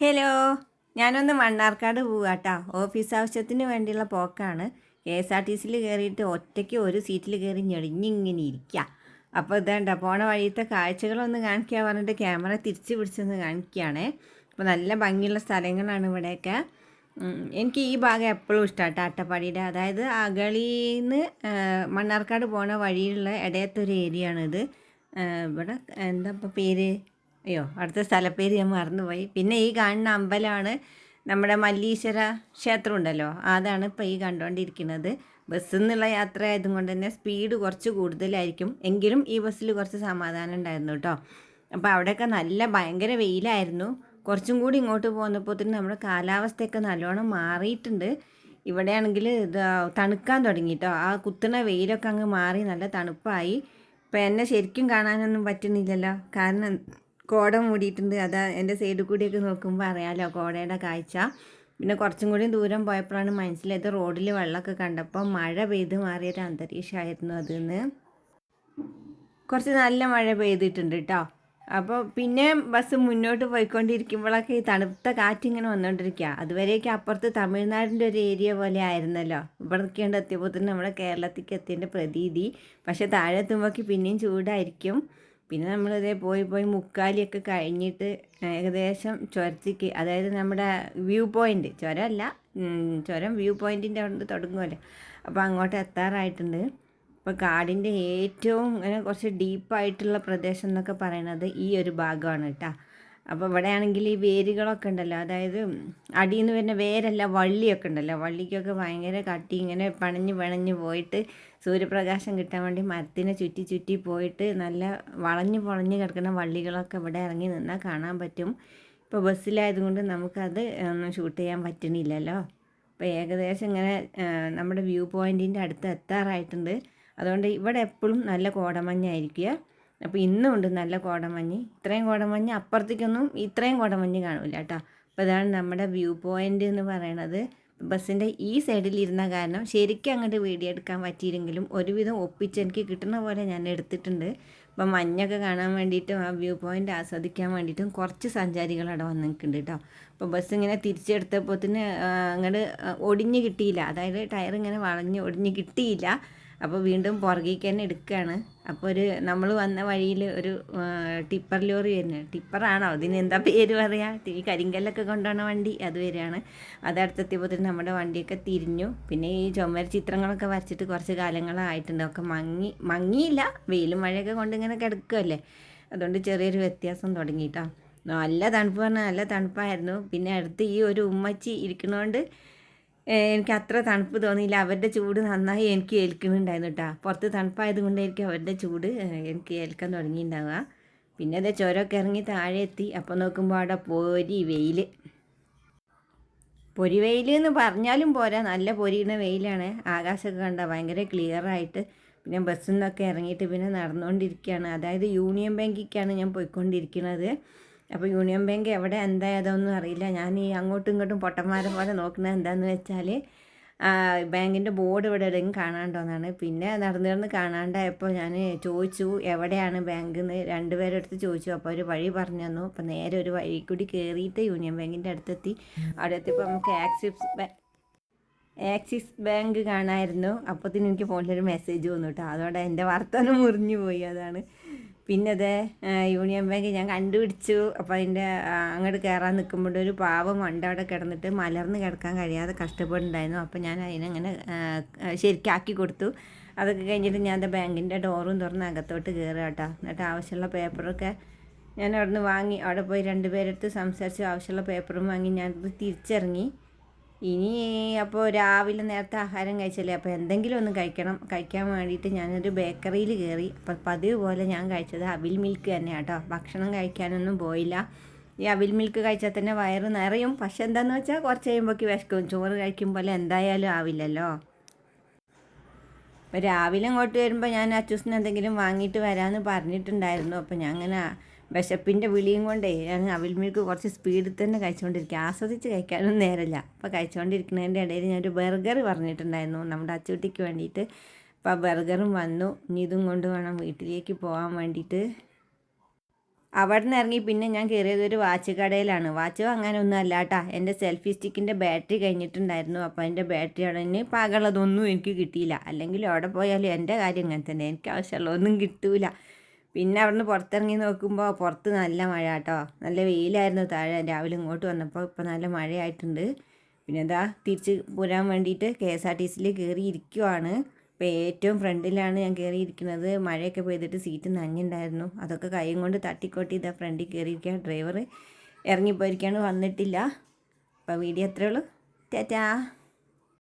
Hello. ഞാനൊന്ന് മണ്ണാർക്കാട് പോവാട്ടോ. Office ആവശ്യത്തിന് വേണ്ടിയുള്ള പോക്കാണ്. കെ എസ് ആർ ടി സിയിൽ കയറിയിട്ട് ഒറ്റയ്ക്ക് ഒരു സീറ്റിൽ കയറി ഞെടിഞ്ഞിങ്ങനെ ഇരിക്കുക അപ്പോൾ ഇതേണ്ട പോണ വഴിയത്തെ കാഴ്ചകളൊന്ന് കാണിക്കുക പറഞ്ഞിട്ട് ക്യാമറ തിരിച്ച് പിടിച്ചൊന്ന് കാണിക്കുകയാണേ അപ്പോൾ നല്ല ഭംഗിയുള്ള സ്ഥലങ്ങളാണ് ഇവിടെയൊക്കെ. എനിക്ക് ഈ ഭാഗം എപ്പോഴും ഇഷ്ടമാണ് അട്ടപ്പാടിയുടെ. അതായത് അകളിന്ന് മണ്ണാർക്കാട് പോണ വഴിയുള്ള ഇടയത്തൊരു ഏരിയ ആണിത് ഇവിടെ എന്താ ഇപ്പോൾ പേര്? അയ്യോ അടുത്ത സ്ഥലപ്പേര് ഞാൻ മറന്നുപോയി. പിന്നെ ഈ കാണുന്ന അമ്പലമാണ് നമ്മുടെ മല്ലീശ്വര ക്ഷേത്രം ഉണ്ടല്ലോ അതാണ് ഇപ്പോൾ ഈ കണ്ടുകൊണ്ടിരിക്കുന്നത് ബസ്സിൽ നിന്നുള്ള യാത്ര ആയതുകൊണ്ട് തന്നെ സ്പീഡ് കുറച്ച് കൂടുതലായിരിക്കും. എങ്കിലും ഈ ബസ്സിൽ കുറച്ച് സമാധാനം ഉണ്ടായിരുന്നു കേട്ടോ. അപ്പോൾ അവിടെയൊക്കെ നല്ല ഭയങ്കര വെയിലായിരുന്നു. കുറച്ചും കൂടി ഇങ്ങോട്ട് പോന്നപ്പോൾ തന്നെ നമ്മുടെ കാലാവസ്ഥയൊക്കെ നല്ലോണം മാറിയിട്ടുണ്ട്. ഇവിടെയാണെങ്കിൽ തണുക്കാൻ തുടങ്ങി കേട്ടോ. ആ കുത്തുന്ന വെയിലൊക്കെ അങ്ങ് മാറി നല്ല തണുപ്പായി. ഇപ്പം എന്നെ ശരിക്കും കാണാനൊന്നും പറ്റുന്നില്ലല്ലോ. കാരണം കോട മൂടിയിട്ടുണ്ട്. അതാ എന്റെ സൈഡിൽ കൂടിയൊക്കെ നോക്കുമ്പോൾ അറിയാലോ കോടയുടെ കാഴ്ച. പിന്നെ കുറച്ചും കൂടി ദൂരം പോയപ്പോഴാണ് മനസ്സിലായത് റോഡിൽ വെള്ളമൊക്കെ കണ്ടപ്പോൾ മഴ പെയ്ത് മാറിയൊരു അന്തരീക്ഷമായിരുന്നു അതെന്ന്. കുറച്ച് നല്ല മഴ പെയ്തിട്ടുണ്ട് കേട്ടോ അപ്പോൾ പിന്നെ ബസ് മുന്നോട്ട് പോയിക്കൊണ്ടിരിക്കുമ്പോഴൊക്കെ ഈ തണുത്ത കാറ്റിങ്ങനെ വന്നുകൊണ്ടിരിക്കുക അതുവരെയൊക്കെ അപ്പുറത്ത് തമിഴ്നാടിന്റെ ഒരു ഏരിയ പോലെ ആയിരുന്നല്ലോ. ഇവിടേക്ക് എത്തിയപ്പോൾ തന്നെ നമ്മുടെ കേരളത്തിലേക്ക് എത്തിയതിന്റെ പ്രതീതി. പക്ഷേ താഴെ എത്തുമ്പോഴേക്ക് പിന്നെയും ചൂടായിരിക്കും. പിന്നെ നമ്മളിതേ പോയി പോയി മുക്കാലിയൊക്കെ കഴിഞ്ഞിട്ട് ഏകദേശം ചുരത്തിക്ക് അതായത് നമ്മുടെ വ്യൂ പോയിന്റ് ചുരമല്ല ചുരം വ്യൂ പോയിന്റിന്റെ അവിടെ തുടങ്ങുമല്ലോ അപ്പോൾ അങ്ങോട്ട് എത്താറായിട്ടുണ്ട്. അപ്പോൾ കാടിന്റെ ഏറ്റവും ഇങ്ങനെ കുറച്ച് ഡീപ്പായിട്ടുള്ള പ്രദേശം എന്നൊക്കെ പറയുന്നത് ഈ ഒരു ഭാഗമാണ് കേട്ടോ. അപ്പോൾ ഇവിടെയാണെങ്കിൽ ഈ വേരുകളൊക്കെ ഉണ്ടല്ലോ അതായത് അടിയിൽ നിന്ന് വരുന്ന വേരല്ല വള്ളിയൊക്കെ ഉണ്ടല്ലോ. വള്ളിക്കൊക്കെ ഭയങ്കര കട്ടി ഇങ്ങനെ പണഞ്ഞ് പണഞ്ഞ് പോയിട്ട് സൂര്യപ്രകാശം കിട്ടാൻ വേണ്ടി മരത്തിനെ ചുറ്റി ചുറ്റി പോയിട്ട് നല്ല വളഞ്ഞ് പൊളഞ്ഞ് കിടക്കുന്ന വള്ളികളൊക്കെ ഇവിടെ ഇറങ്ങി നിന്നാൽ കാണാൻ പറ്റും. ഇപ്പോൾ ബസ്സിലായതുകൊണ്ട് നമുക്കത് ഒന്നും ഷൂട്ട് ചെയ്യാൻ പറ്റണില്ലല്ലോ. അപ്പോൾ ഏകദേശം ഇങ്ങനെ നമ്മുടെ വ്യൂ പോയിന്റിന്റെ അടുത്ത് എത്താറായിട്ടുണ്ട്. അതുകൊണ്ട് ഇവിടെ എപ്പോഴും നല്ല കോടമഞ്ഞായിരിക്കുക. അപ്പോൾ ഇന്നും ഉണ്ട് നല്ല കോടമഞ്ഞ് ഇത്രയും കോടമഞ്ഞ് അപ്പുറത്തേക്കൊന്നും ഇത്രയും കോടമഞ്ഞ് കാണില്ല കേട്ടോ. അപ്പോൾ ഇതാണ് നമ്മുടെ വ്യൂ പോയിന്റ് എന്ന് പറയണത്. ബസ്സിന്റെ ഈ സൈഡിൽ ഇരുന്ന കാരണം ശരിക്കും അങ്ങോട്ട് വീഡിയോ എടുക്കാൻ പറ്റിയില്ലെങ്കിലും ഒരുവിധം ഒപ്പിച്ച് എനിക്ക് കിട്ടുന്ന പോലെ ഞാൻ എടുത്തിട്ടുണ്ട്. അപ്പം മഞ്ഞൊക്കെ കാണാൻ വേണ്ടിയിട്ടും ആ വ്യൂ പോയിന്റ് ആസ്വദിക്കാൻ വേണ്ടിയിട്ടും കുറച്ച് സഞ്ചാരികൾ അവിടെ വന്ന് നിൽക്കുന്നുണ്ട് കേട്ടോ. അപ്പോൾ ബസ് ഇങ്ങനെ തിരിച്ചെടുത്തപ്പോൾ തന്നെ അങ്ങോട്ട് ഒടിഞ്ഞ് കിട്ടിയില്ല. അതായത് ടയർ ഇങ്ങനെ വളഞ്ഞ് ഒടിഞ്ഞ് കിട്ടിയില്ല. അപ്പോൾ വീണ്ടും പുറകേക്ക് തന്നെ എടുക്കുകയാണ് അപ്പോൾ ഒരു നമ്മൾ വന്ന വഴിയിൽ ഒരു ടിപ്പർ ലോറി വരുന്നത് ടിപ്പറാണോ? അതിന് എന്താ പേര് പറയുക ഈ കരിങ്കല്ലൊക്കെ കൊണ്ടുവന്ന വണ്ടി അത് വരികയാണ്. അതടുത്തെത്തിയപ്പോൾ തന്നെ നമ്മുടെ വണ്ടിയൊക്കെ തിരിഞ്ഞു. പിന്നെ ഈ ചുമര ചിത്രങ്ങളൊക്കെ വരച്ചിട്ട് കുറച്ച് കാലങ്ങളായിട്ടുണ്ട്. ഒക്കെ മങ്ങി മങ്ങിയില്ല. വെയിലും മഴയൊക്കെ കൊണ്ട് ഇങ്ങനെ കിടക്കുമല്ലേ അതുകൊണ്ട് ചെറിയൊരു വ്യത്യാസം തുടങ്ങി കേട്ടോ നല്ല തണുപ്പ് പറഞ്ഞാൽ നല്ല തണുപ്പായിരുന്നു. പിന്നെ അടുത്ത് ഈ ഒരു ഉമ്മച്ചി ഇരിക്കുന്നതുകൊണ്ട് ഏഹ് എനിക്ക് അത്ര തണുപ്പ് തോന്നിയില്ല. അവരുടെ ചൂട് നന്നായി എനിക്ക് ഏൽക്കുന്നുണ്ടായിരുന്നു കേട്ടോ. പുറത്ത് തണുപ്പായത് കൊണ്ടായിരിക്കും അവരുടെ ചൂട് എനിക്ക് ഏൽക്കാൻ തുടങ്ങിയിട്ടുണ്ടാവുക. പിന്നെ അതേ ചുരമൊക്കെ ഇറങ്ങി താഴെ എത്തി. അപ്പോൾ നോക്കുമ്പോൾ അവിടെ പൊരി വെയിൽ പൊരി വെയിൽ എന്ന് പറഞ്ഞാലും പോരാ. നല്ല പൊരിയുന്ന വെയിലാണ്. ആകാശമൊക്കെ കണ്ട ഭയങ്കര ക്ലിയർ ആയിട്ട്. പിന്നെ ബസ്സിൽ നിന്നൊക്കെ ഇറങ്ങിയിട്ട് പിന്നെ നടന്നുകൊണ്ടിരിക്കുകയാണ് അതായത് യൂണിയൻ ബാങ്കിലേക്കാണ് ഞാൻ പോയിക്കൊണ്ടിരിക്കുന്നത്. അപ്പോൾ യൂണിയൻ ബാങ്ക് എവിടെ എന്താ ഏതൊന്നും അറിയില്ല. ഞാൻ ഈ അങ്ങോട്ടും ഇങ്ങോട്ടും പൊട്ടന്മാരെ പോലെ നോക്കുന്നത് എന്താണെന്ന് വെച്ചാൽ ബാങ്കിന്റെ ബോർഡ് ഇവിടെ എവിടെയെങ്കിലും കാണാണ്ടോന്നാണ്. പിന്നെ നടന്നു നടന്ന് കാണാണ്ടായപ്പോൾ ഞാൻ ചോദിച്ചു എവിടെയാണ് ബാങ്ക് എന്ന് രണ്ടുപേരുടെ അടുത്ത് ചോദിച്ചു. അപ്പോൾ ഒരു വഴി പറഞ്ഞു തന്നു. അപ്പോൾ നേരെ ഒരു വഴി കൂടി കയറിയിട്ട് യൂണിയൻ ബാങ്കിന്റെ അടുത്തെത്തി. അവിടെ എത്തിയപ്പോൾ നമുക്ക് ആക്സിസ് ആക്സിസ് ബാങ്ക് കാണായിരുന്നു. അപ്പോഴത്തേന് എനിക്ക് ഫോണിലൊരു മെസ്സേജ് വന്നു കേട്ടോ. അതോടെ എന്റെ വർത്തമാനം മുറിഞ്ഞു പോയി. അതാണ്. പിന്നെ അതേ യൂണിയൻ ബാങ്ക് ഞാൻ കണ്ടുപിടിച്ചു. അപ്പോൾ അതിന്റെ അങ്ങോട്ട് കയറാൻ നിൽക്കുമ്പോൾ ഒരു പാവം മണ്ട അവിടെ കിടന്നിട്ട് മലർന്ന് കിടക്കാൻ കഴിയാതെ കഷ്ടപ്പെടുന്നുണ്ടായിരുന്നു അപ്പോൾ ഞാൻ അതിനങ്ങനെ ശരിക്കാക്കി കൊടുത്തു. അതൊക്കെ കഴിഞ്ഞിട്ട് ഞാൻ എന്റെ ബാങ്കിന്റെ ഡോറും തുറന്ന് അകത്തോട്ട് കയറുക കേട്ടോ. എന്നിട്ട് ആവശ്യമുള്ള പേപ്പറൊക്കെ ഞാൻ അവിടെ നിന്ന് വാങ്ങി. അവിടെ പോയി രണ്ടുപേരെടുത്ത് സംസാരിച്ച്. ആവശ്യമുള്ള പേപ്പറും വാങ്ങി ഞാനത് തിരിച്ചിറങ്ങി. ഇനി അപ്പോൾ രാവിലെ നേരത്തെ ആഹാരം കഴിച്ചല്ലേ? അപ്പോൾ എന്തെങ്കിലും ഒന്ന് കഴിക്കണം. കഴിക്കാൻ വേണ്ടിയിട്ട് ഞാനൊരു ബേക്കറിയിൽ കയറി. അപ്പോൾ പതിവ് പോലെ ഞാൻ കഴിച്ചത് അവിൽ മിൽക്ക് തന്നെയാണ് കേട്ടോ ഭക്ഷണം കഴിക്കാനൊന്നും പോയില്ല. ഈ അവിൽ മിൽക്ക് കഴിച്ചാൽ തന്നെ വയറ് നിറയും. പക്ഷെ എന്താണെന്ന് വെച്ചാൽ കുറച്ച് കഴിയുമ്പോഴേക്ക് വിശക്കും. ചോറ് കഴിക്കും പോലെ എന്തായാലും ആവില്ലല്ലോ. അപ്പോൾ രാവിലെ ഇങ്ങോട്ട് വരുമ്പോൾ ഞാൻ അച്ചൂസിന് എന്തെങ്കിലും വാങ്ങിയിട്ട് വരാമെന്ന് പറഞ്ഞിട്ടുണ്ടായിരുന്നു. അപ്പോൾ ഞാൻ അങ്ങനെ വിശപ്പിന്റെ വിളിയും കൊണ്ടേ ഞാൻ അവിൽ കുറച്ച് സ്പീഡിൽ തന്നെ കഴിച്ചുകൊണ്ടിരിക്കുക ആസ്വദിച്ച് കഴിക്കാനൊന്നും നേരമില്ല അപ്പോൾ കഴിച്ചുകൊണ്ടിരിക്കുന്നതിന്റെ ഇടയിൽ ഞാനൊരു ബർഗർ പറഞ്ഞിട്ടുണ്ടായിരുന്നു നമ്മുടെ അച്ചുട്ടിക്ക് വേണ്ടിയിട്ട്. അപ്പോൾ ബർഗറും വന്നു. ഇനി ഇതും കൊണ്ട് വേണം വീട്ടിലേക്ക് പോകാൻ വേണ്ടിയിട്ട്. അവിടെ നിന്ന് ഇറങ്ങി പിന്നെ ഞാൻ കയറിയത് ഒരു വാച്ച് കടയിലാണ്. വാച്ച് വാങ്ങാനൊന്നും അല്ല കേട്ടാ. എന്റെ സെൽഫി സ്റ്റിക്കിന്റെ ബാറ്ററി കഴിഞ്ഞിട്ടുണ്ടായിരുന്നു. അപ്പോൾ അതിന്റെ ബാറ്ററി അവിടെ പാകമുള്ളതൊന്നും എനിക്ക് കിട്ടിയില്ല. അല്ലെങ്കിൽ അവിടെ പോയാലും എന്റെ കാര്യം അങ്ങനെ തന്നെ. എനിക്ക് ആവശ്യമുള്ളതൊന്നും കിട്ടൂല. പിന്നെ അവിടുന്ന് പുറത്തിറങ്ങി നോക്കുമ്പോൾ പുറത്ത് നല്ല മഴ കേട്ടോ നല്ല വെയിലായിരുന്നു താഴെ രാവിലെ ഇങ്ങോട്ട് വന്നപ്പോൾ ഇപ്പോൾ നല്ല മഴയായിട്ടുണ്ട്. പിന്നെ എന്താ തിരിച്ച് പോരാൻ വേണ്ടിയിട്ട് കെ എസ് ആർ ടി സിയിൽ കയറി ഇരിക്കുവാണ്. ഇപ്പോൾ ഏറ്റവും ഫ്രണ്ടിലാണ് ഞാൻ കയറിയിരിക്കുന്നത് മഴയൊക്കെ പെയ്തിട്ട് സീറ്റ് നഞ്ഞുണ്ടായിരുന്നു അതൊക്കെ കൈയും കൊണ്ട് തട്ടിക്കൊട്ടി ഇതാ ഫ്രണ്ടിൽ കയറിയിരിക്കുക ഡ്രൈവർ ഇറങ്ങിപ്പോയിരിക്കുകയാണ് വന്നിട്ടില്ല. അപ്പോൾ വീഡിയോ എത്രയുള്ളൂ ടാറ്റാ.